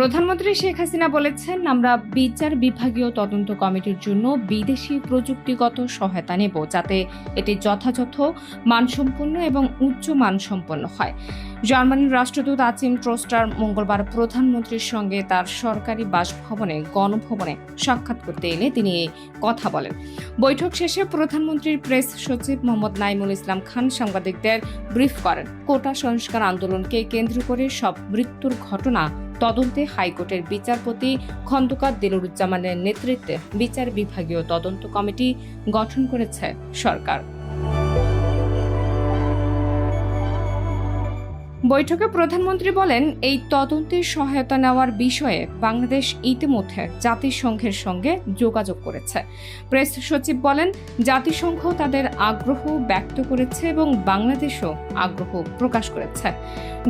প্রধানমন্ত্রী শেখ হাসিনা বলেছেন, আমরা বিচার বিভাগীয় তদন্ত কমিটির জন্য বিদেশি প্রযুক্তিগত সহায়তা নেব যাতে এটি যথাযথ, মানসম্পন্ন এবং উচ্চ মানসম্পন্ন হয়। জার্মানির রাষ্ট্রদূত আজিম ট্রোস্টার মঙ্গলবার প্রধানমন্ত্রীর সঙ্গে তার সরকারি বাসভবনে, গণভবনে সাক্ষাৎ করতে এলে তিনি এই কথা বলেন। বৈঠক শেষে প্রধানমন্ত্রীর প্রেস সচিব মোহাম্মদ নাইমুল ইসলাম খান সাংবাদিকদের ব্রিফ করেন। কোটা সংস্কার আন্দোলনকে কেন্দ্র করে সব মৃত্যুর ঘটনা তদন্তে হাইকোর্টের বিচারপতি খন্দকার দিলুরুজ্জামানের নেতৃত্বে বিচার বিভাগীয় তদন্ত কমিটি গঠন করেছে সরকার। বৈঠকে প্রধানমন্ত্রী বলেন, এই তদন্তের সহায়তা নেওয়ার বিষয়ে বাংলাদেশ ইতিমধ্যে জাতিসংঘের সঙ্গে যোগাযোগ করেছে। প্রেস সচিব বলেন, জাতিসংঘ তাদের আগ্রহ ব্যক্ত করেছে এবং বাংলাদেশও আগ্রহ প্রকাশ করেছে।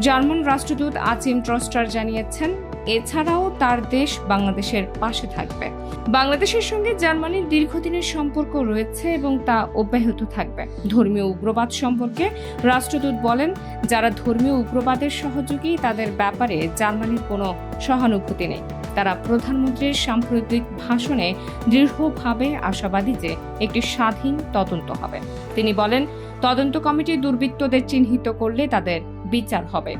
জার্মান রাষ্ট্রদূত আজিম ট্রস্টার জানিয়েছেন এছাড়াও তার দেশ বাংলাদেশের পাশে থাকবে। বাংলাদেশের সঙ্গে জার্মানির দীর্ঘদিনের সম্পর্ক রয়েছে এবং তা অব্যাহত থাকবে। ধর্মীয় উগ্রবাদ সম্পর্কে রাষ্ট্রদূত বলেন, যারা ধর্মীয় উগ্রবাদের সহযোগী, তাদের ব্যাপারে জার্মানির কোনো সহানুভূতি নেই। তারা প্রধানমন্ত্রীর সাম্প্রতিক ভাষণে দৃঢ়ভাবে আশাবাদী যে একটি স্বাধীন তদন্ত হবে। তিনি বলেন, তদন্ত কমিটি দুর্বৃত্তদের চিহ্নিত করলে তাদের বিচার হবে।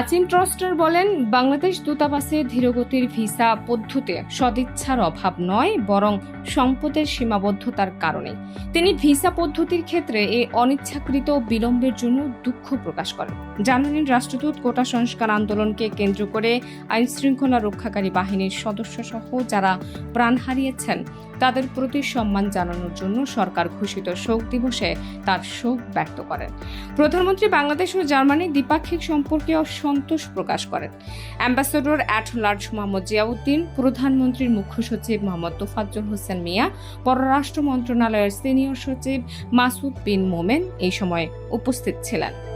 আজিম ট্রস্টার বলেন, বাংলাদেশ দূতাবাসে ধীরগতির ভিসা পদ্ধতি সদিচ্ছার অভাব নয়, বরং সম্পদের সীমাবদ্ধতার কারণে। তিনি ভিসা পদ্ধতির ক্ষেত্রে এ অনিচ্ছাকৃত বিলম্বের জন্য দুঃখ প্রকাশ করেন। জার্মানির রাষ্ট্রদূত কোটা সংস্কার আন্দোলনকে কেন্দ্র করে আইন শৃঙ্খলা রক্ষাকারী বাহিনীর সদস্য সহ যারা প্রাণ হারিয়েছেন তাদের প্রতি সম্মান জানানোর জন্য সরকার ঘোষিত শোক দিবসে তার শোক ব্যক্ত করেন। প্রধানমন্ত্রী বাংলাদেশ ও জার্মানির দ্বিপাক্ষিক সম্পর্কে অসন্তোষ প্রকাশ করেন। Ambassador at large Mohammad Ziauddin, প্রধানমন্ত্রীর মুখ্য সচিব মোহাম্মদ তোফাজ্জল হোসেন মিয়া, পররাষ্ট্র মন্ত্রণালয়ের সিনিয়র সচিব মাসুদ বিন মোমেন এই সময় উপস্থিত ছিলেন।